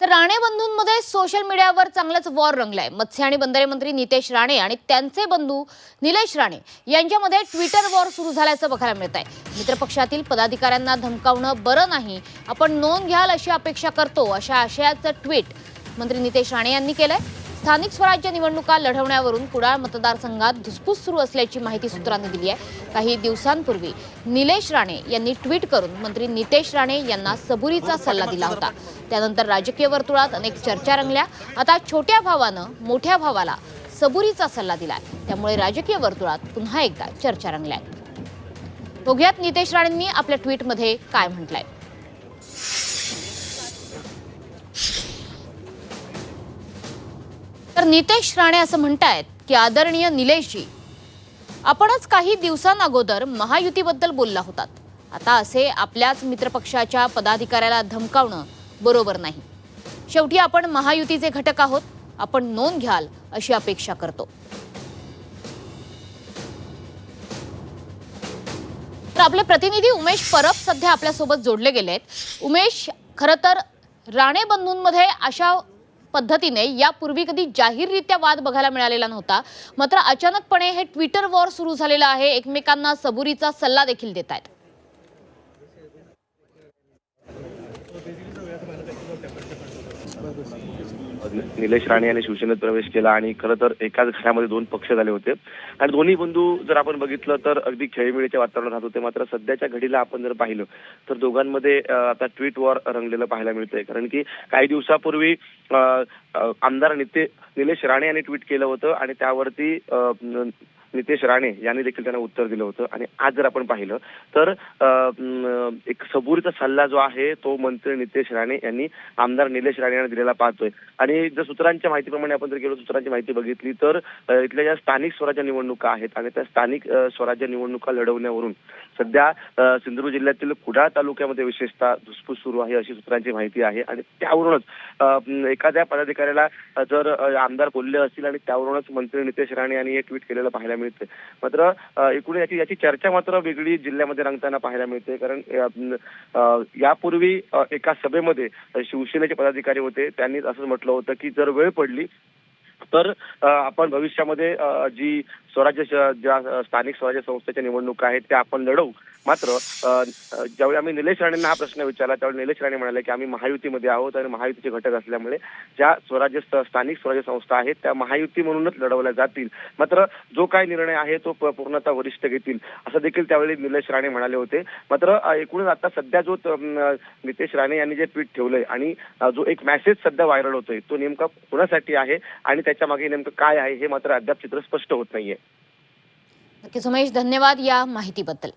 तर राणे बंधूंमध्ये सोशल मीडियावर चांगलंच वॉर रंगलाय. मत्स्य आणि बंदरे मंत्री नितेश राणे आणि त्यांचे बंधू निलेश राणे यांच्यामध्ये ट्विटर वॉर सुरू झाल्याचं बघायला मिळत आहे मित्रपक्षातील पदाधिकाऱ्यांना धमकावणं बरं नाही. आपण नोंद घ्याल अशी अपेक्षा करतो अशा आशयाचं ट्विट मंत्री नितेश राणे यांनी केलंय. स्थानिक स्वराज्य निवडणुका लढवण्यावरून कुडाळ मतदारसंघात धुसफूस सुरू असल्याची माहिती सूत्रांनी दिली आहे. काही दिवसांपूर्वी निलेश राणे यांनी ट्विट करून मंत्री नितेश राणे यांना सबुरीचा सल्ला दिला होता. त्यानंतर राजकीय वर्तुळात अनेक चर्चा रंगल्या. आता छोट्या भावानं मोठ्या भावाला सबुरीचा सल्ला दिलाय. त्यामुळे राजकीय वर्तुळात पुन्हा एकदा चर्चा रंगल्या. बघूयात नितेश राणेंनी आपल्या ट्विटमध्ये काय म्हटलंय. तर नितेश राणे असं म्हणतायत की आदरणीय निलेशजी आपणच काही दिवसांअगोदर महायुतीबद्दल बोलला होतात. आता असे आपल्याच मित्रपक्षाच्या पदाधिकाऱ्याला धमकावणं बरोबर नाही. शेवटी आपण महायुतीचे घटक आहोत आपण नोंद घ्याल अशी अपेक्षा करतो. तर आपले प्रतिनिधी उमेश परब सध्या आपल्यासोबत जोडले गेलेत. उमेश खरं तर राणे बंधूंमध्ये अशा पद्धतीने यापूर्वी कधी जाहीररित्या वाद बघायला मिळालेला नव्हता. मात्र अचानकपणे हे ट्विटर वॉर सुरू झालेलं आहे. एकमेकांना सबुरीचा सल्ला देखील देत आहेत निलेश राणे यांनी शिवसेनेत प्रवेश केला आणि खरं तर एकाच घरामध्ये दोन पक्ष झाले होते. आणि दोन्ही बंधू जर आपण बघितलं तर अगदी खेळीमेळीच्या वातावरणात राहत होते. मात्र सध्याच्या घडीला आपण जर पाहिलं तर दोघांमध्ये आता ट्विट वॉर रंगलेलं पाहायला मिळतंय. कारण की काही दिवसापूर्वी आमदार निते निलेश राणे यांनी ट्विट केलं होतं आणि त्यावरती नितेश राणे यांनी देखील त्यांना उत्तर दिलं होतं. आणि आज जर आपण पाहिलं तर अं, एक सबुरीचा सल्ला जो आहे तो मंत्री नितेश राणे यांनी आमदार निलेश राणे यांना दिलेला पाहतोय. आणि जर सूत्रांच्या माहितीप्रमाणे आपण जर गेलो सूत्रांची माहिती बघितली तर इथल्या ज्या स्थानिक स्वराज्य निवडणुका आहेत आणि त्या स्थानिक स्वराज्य निवडणुका लढवण्यावरून सध्या सिंधुदुर्ग जिल्ह्यातील कुडाळ तालुक्यामध्ये विशेषतः धुसफूस सुरू आहे अशी सूत्रांची माहिती आहे. आणि त्यावरूनच एखाद्या पदाधिकाऱ्याला जर आमदार बोलले असतील आणि त्यावरूनच मंत्री नितेश राणे यांनी हे ट्विट केलेलं पाहायला मिळते. मात्र एकूण याची याची चर्चा मात्र वेगळी जिल्ह्यामध्ये रंगताना पाहायला मिळते. कारण यापूर्वी एका सभेमध्ये शिवसेनेचे पदाधिकारी होते. त्यांनी असं म्हटलं होतं की जर वेळ पडली तर आपण भविष्यामध्ये जी स्वराज्य ज्या स्थानिक स्वराज्य संस्थेच्या निवडणुका आहेत त्या आपण लढवू. मात्र ज्यावेळी आम्ही निलेश राणेंना हा प्रश्न विचारला त्यावेळी निलेश राणे म्हणाले की आम्ही महायुतीमध्ये आहोत आणि महायुतीचे घटक असल्यामुळे ज्या स्वराज्य स्थानिक स्वराज्य संस्था आहेत त्या महायुती म्हणूनच लढवल्या जातील. मात्र जो काय निर्णय आहे तो प- पूर्णतः वरिष्ठ घेतील असं देखील त्यावेळी निलेश राणे म्हणाले होते. मात्र एकूणच आता सध्या जो नितेश राणे यांनी जे ट्विट ठेवलंय आणि जो एक मेसेज सध्या व्हायरल होतोय तो नेमका कोणासाठी आहे आणि त्याच्यामागे नेमकं काय आहे हे मात्र अद्याप चित्र स्पष्ट होत नाहीये. नक्कीच उमेश धन्यवाद या माहितीबद्दल.